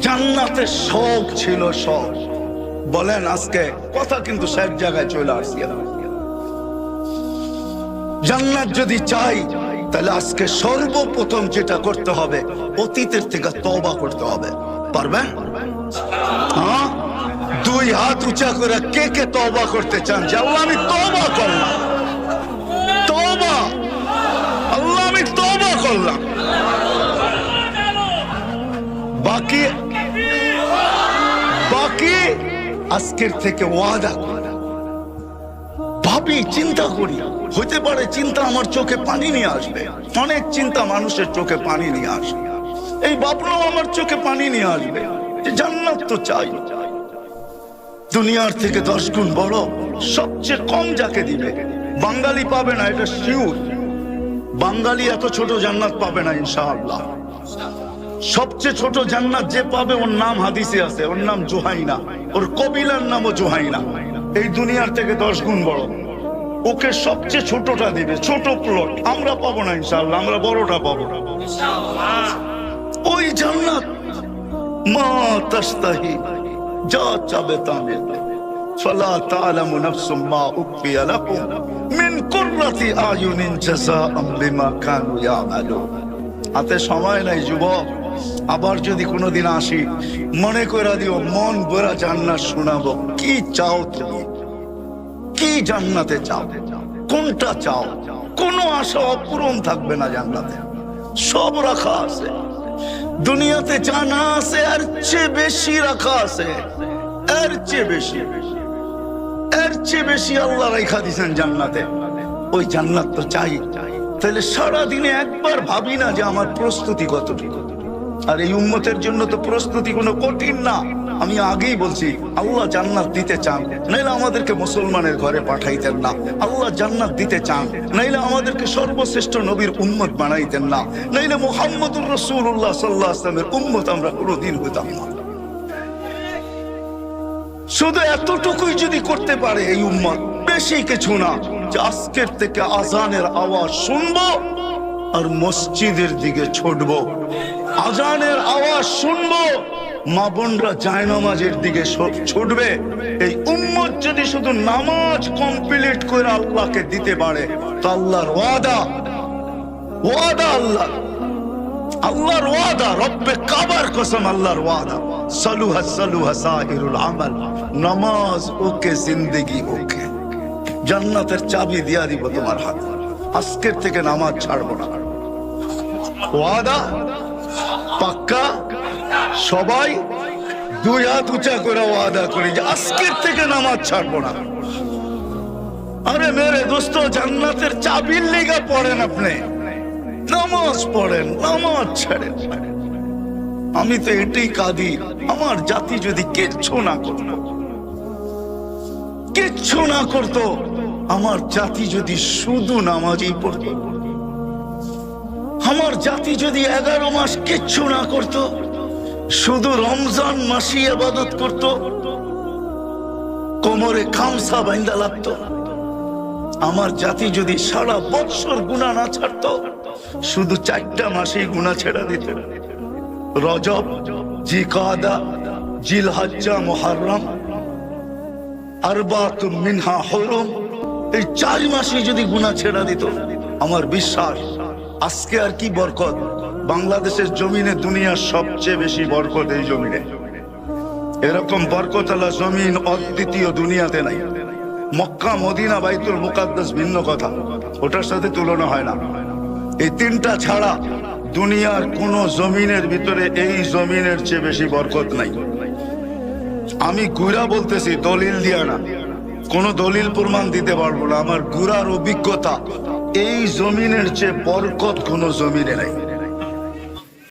জান্নাতের শখ ছিল শখ। বলেন আজকে কথা কিন্তু সব জায়গায় চলে আসছে। জান্নাত যদি চাই, তাহলে আজকে সর্বপ্রথম যেটা করতে হবে, অতীতের থেকে তবা করতে হবে। পারবেন? হ্যাঁ? দুই হাত উঁচা করে কে কে তবা করতে চান? যে আল্লাহ, আমি তবা করলাম। তবা আল্লাহ, আমি তবা করলাম। আজকের থেকে ওয়াদা ভাবি, চিন্তা করি। হতে পারে চিন্তা আমার চোখে পানি নিয়ে আসবে। অনেক চিন্তা মানুষের চোখে পানি নিয়ে আসবে। এই ভাবনাও আমার চোখে পানি নিয়ে আসবে জান্নাত তো চাই। দুনিয়ার থেকে দশ গুণ বড়, সবচেয়ে কম যাকে দিবে। বাঙালি পাবে না, এটা শিউর। বাঙালি এত ছোট জান্নাত পাবে না, ইনশাআল্লাহ। সবচেয়ে ছোট জান্নাত যে পাবে, ওর নাম হাদিসে আছে, ওর নাম জোহাইনা। ওর কবিলার নামও জোহাইনা এই দুনিয়ার থেকে দশ গুণ বড় ওকে সবচেয়ে ছোটটা দিবে ছোট প্লট আমরা পাবো না ইনশাআল্লাহ আমরা বড়টা পাবো ওই জান্নাত মা তাস্তাহি যা চাবে তা মিলবে فلا تعلم نفس ما أخفي لكم من قرة أعين جزاء بما كانوا يعملون হাতে সময় নাই যুবক আবার যদি কোনোদিন আসি, মনে করে দিও, মন ভরা জান্নাত শোনাবো। কি চাও তুমি? কি জান্নাতে চাও? কোনটা চাও? কোনো আশা অপূরণ থাকবে না জান্নাতে। সব রাখা আছে। দুনিয়াতে জানা আছে, এর চেয়ে বেশি রাখা আছে। এর চেয়ে বেশি। এর চেয়ে বেশি আল্লাহ রেখা দিছেন জান্নাতে। ওই জান্নাত তো চাই। তাহলে সারা দিনে একবার ভাবি না যে আমার প্রস্তুতি কতটুকু। আর এই উম্মতের জন্য তো প্রস্তুতি কোনো কঠিন না। আমি আগেই বলছি, আল্লাহ জান্নাত দিতে চান, নাইলে আমাদেরকে মুসলমানের ঘরে পাঠাইতেন না। আল্লাহ জান্নাত দিতে চান, নাইলে আমাদেরকে সর্বশ্রেষ্ঠ নবীর উম্মত বানাইতেন না। নাইলে মোহাম্মদুর রসুল্লাহ সাল্লাহ আসলামের উম্মত আমরা কোনোদিন হইতাম না। শুধু এতটুকুই যদি করতে পারে এই উম্মত, বেশি কিছু না। যে আজকের থেকে আজানের আওয়াজ শুনব আর মসজিদের দিকে ছুটবো। আজানের আওয়াজ শুনব। মা বোনরা যায় নামাজের দিকে ছুটবে। এই উম্মত যদি শুধু নামাজ কমপ্লিট করে আল্লাহকে দিতে পারে, তো আল্লাহর ওয়াদা ওয়াদা আল্লাহ। আল্লাহর ওয়াদা, রব্বে কাবার কসম আল্লাহর ওয়াদা। সালুহা সালুহা সাহিরুল আমাল। নামাজ ওকে, জিন্দেগি ওকে। জান্নাতের চাবি দিয়া দিব তোমার হাতে। আজকের থেকে নামাজ ছাড়বো না। ওয়াদা? পাক্কা? সবাই দুই হাত উঁচা করে ওয়াদা করি যে আজকের থেকে নামাজ ছাড়বো না। আরে মেরে দোস্ত, জান্নাতের চাবির লেগা পড়েন আপনি। নামাজ পড়েন, নামাজ ছাড়েন। আমি তো এটাই কাঁদি, আমার জাতি যদি কিচ্ছু না করত, কিচ্ছু না করত, আমার জাতি যদি শুধু নামাজই পড়ত। আমার জাতি যদি এগারো মাস কিচ্ছু না করত, শুধু রমজান মাসি আবাদত করত, কোমরে খামসা বাইন্দা লাগতো। আমার জাতি যদি সারা বৎসর গুণা না ছাড়তো, শুধু চারটা মাসেই গুণা ছেড়া দিত। রজব, জিকাদা, জিলহাজ্জা, মোহাররম আরবাতুম মিনহা হরম, এই চার মাসে যদি গুণা ছেড়া দিত, আমার বিশ্বাস আজকে আর কি বরকত? বাংলাদেশের জমিনে দুনিয়ার সবচেয়ে বেশি বরকত এই জমিনে। এরকম বরকত আল্লাহ জমিন অদ্বিতীয় দুনিয়াতে নাই। মক্কা, মদিনা, বাইতুল মুকাদ্দাস ভিন্ন কথা। ওটার সাথে তুলনা হয় না। এই তিনটা ছাড়া দুনিয়ার কোন জমিনের ভিতরে এই জমিনের চেয়ে বেশি বরকত নাই। আমি গুড়া বলতেছি, দলিল দিয়া না। কোন দলিল প্রমাণ দিতে পারব না। আমার গুড়ার অভিজ্ঞতা এই জমিনের চেয়ে বরকত কোনো জমিনে নাই।